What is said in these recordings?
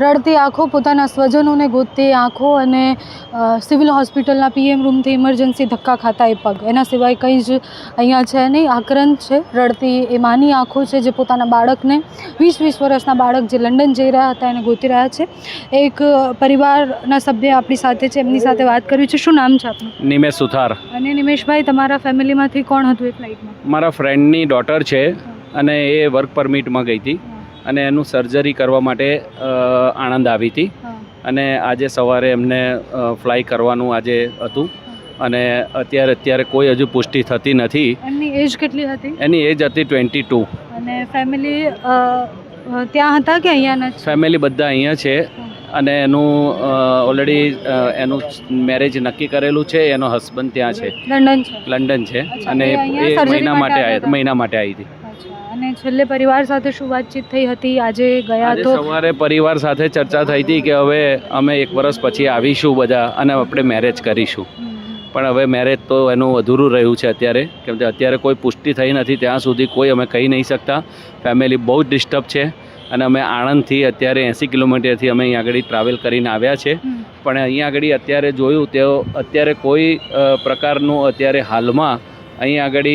રડતી આંખો પોતાના સ્વજનોને ગોતતી આંખો અને સિવિલ હોસ્પિટલના પીએમ રૂમથી ઇમરજન્સી ધક્કા ખાતા એ પગ. એના સિવાય કંઈ જ અહીંયા છે નહીં. આક્રંત છે રડતી એ માની આંખો છે જે પોતાના બાળકને વીસ વીસ વર્ષના બાળક જે લંડન જઈ રહ્યા હતા એને ગોતી રહ્યા છે. એક પરિવારના સભ્ય આપણી સાથે છે. એમની સાથે વાત કરવી છે. શું નામ છે આપનું? નિમેશ સુથાર. અને નિમેશભાઈ તમારા ફેમિલીમાંથી કોણ હતું એ ફ્લાઇટમાં મારા ફ્રેન્ડની ડોટર છે અને એ વર્ક પરમિટમાં ગઈ હતી. અને એનું સર્જરી કરવા માટે આણંદ આવી હતી. અને આજે સવારે એમને ફ્લાય કરવાનું આજે હતું. અને અત્યારે અત્યારે કોઈ હજુ પુષ્ટિ થતી નથી. એમની એજ કેટલી હતી? એની એજ હતી ટ્વેન્ટી ટુ અને ફેમિલી ત્યાં હતા કે અહીંયા ફેમિલી બધા અહીંયા છે. અને એનું ઓલરેડી એનું મેરેજ નક્કી કરેલું છે. એનો હસબન્ડ ત્યાં છે. લંડન છે. લંડન છે. અને એ મહિના માટે? મહિના માટે આવી હતી. અને છેલ્લે પરિવાર સાથે શું વાતચીત થઈ હતી? આજે ગયા તો સવારે પરિવાર સાથે ચર્ચા થઈ હતી કે હવે અમે એક વર્ષ પછી આવીશું બધા અને આપણે મેરેજ કરીશું. પણ હવે મેરેજ તો એનું અધૂરું રહ્યું છે અત્યારે. કેમ કે અત્યારે કોઈ પુષ્ટિ થઈ નથી. ત્યાં સુધી કોઈ અમે કહી નહીં શકતા. ફેમિલી બહુ જ ડિસ્ટર્બ છે અને અમે આણંદથી અત્યારે એંસી કિલોમીટરથી અમે અહીંયા આગળ ટ્રાવેલ કરીને આવ્યા છે. પણ અહીંયા આગળ અત્યારે જોયું તેઓ અત્યારે કોઈ પ્રકારનું અત્યારે હાલમાં અહીં આગળ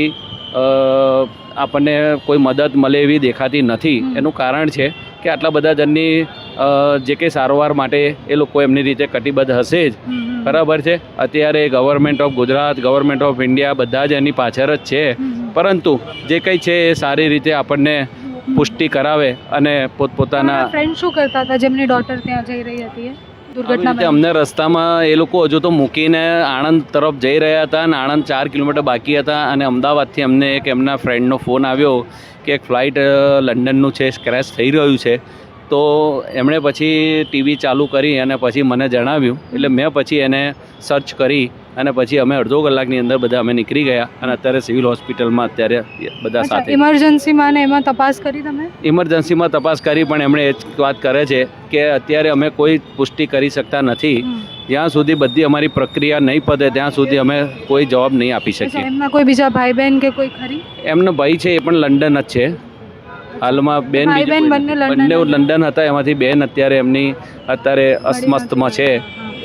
આપણને કોઈ મદદ મળે એવી દેખાતી નથી. એનું કારણ છે કે આટલા બધા જણની જે કંઈ સારવાર માટે એ લોકો એમની રીતે કટિબદ્ધ હશે જ. બરાબર છે? અત્યારે government of Gujarat government of India બધા જ એની પાછળ જ છે. પરંતુ જે કંઈ છે એ સારી રીતે આપણને પુષ્ટિ કરાવે અને પોતપોતાના ફ્રેન્ડ શું કરતા હતા? જેમની ડોટર ત્યાં જઈ રહી હતી દુર્ઘટના રીતે અમને રસ્તામાં એ લોકો હજુ તો મૂકીને આણંદ તરફ જઈ રહ્યા હતા અને આણંદ ચાર કિલોમીટર બાકી હતા અને અમદાવાદથી અમને એક એમના ફ્રેન્ડનો ફોન આવ્યો કે એક ફ્લાઇટ લંડનનું છે ક્રેશ થઈ રહ્યું છે. તો એમણે પછી ટીવી ચાલુ કરી અને પછી મને જણાવ્યું. એટલે મેં પછી એને સર્ચ કરી અને પછી અમે અડધો કલાકની અંદર બધા અમે નીકળી ગયા અને અત્યારે સિવિલ હોસ્પિટલમાં અત્યારે બધા સાથે. ઇમરજન્સીમાં ને એમાં તપાસ કરી તમે? ઇમરજન્સીમાં તપાસ કરી પણ એમણે એ જ વાત કરે છે કે અત્યારે અમે કોઈ પુષ્ટિ કરી શકતા નથી. જ્યાં સુધી બધી અમારી પ્રક્રિયા નહીં પતે ત્યાં સુધી અમે કોઈ જવાબ નહીં આપી શકીએ. એમના કોઈ બીજા ભાઈ બહેન કે કોઈ ખરી? એમનો ભાઈ છે એ પણ લંડન જ છે. હાલમાં બેન બંને લંડન? હતા એમાંથી બેન અત્યારે એમની અત્યારે અસ્મસ્તમાં છે.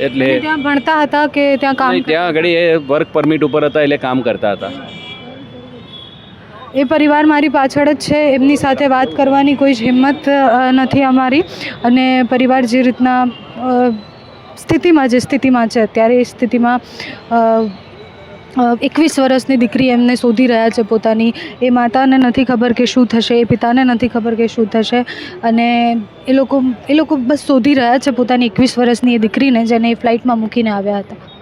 એટલે ત્યાં ભણતા હતા કે ત્યાં કામ ત્યાં આગળ એ વર્ક પરમિટ ઉપર હતા એટલે કામ કરતા હતા. એ પરિવાર મારી પાછળ જ છે એમની સાથે વાત કરવાની કોઈ જ હિંમત નથી અમારી. અને પરિવાર જે રીતના સ્થિતિમાં જે સ્થિતિમાં છે અત્યારે એ સ્થિતિમાં એકવીસ વર્ષની દીકરી એમને શોધી રહ્યા છે પોતાની. એ માતાને નથી ખબર કે શું થશે, એ પિતાને નથી ખબર કે શું થશે. અને એ લોકો એ લોકો બસ શોધી રહ્યા છે પોતાની એકવીસ વર્ષની એ દીકરીને, જેને એ ફ્લાઇટમાં મૂકીને આવ્યા હતા.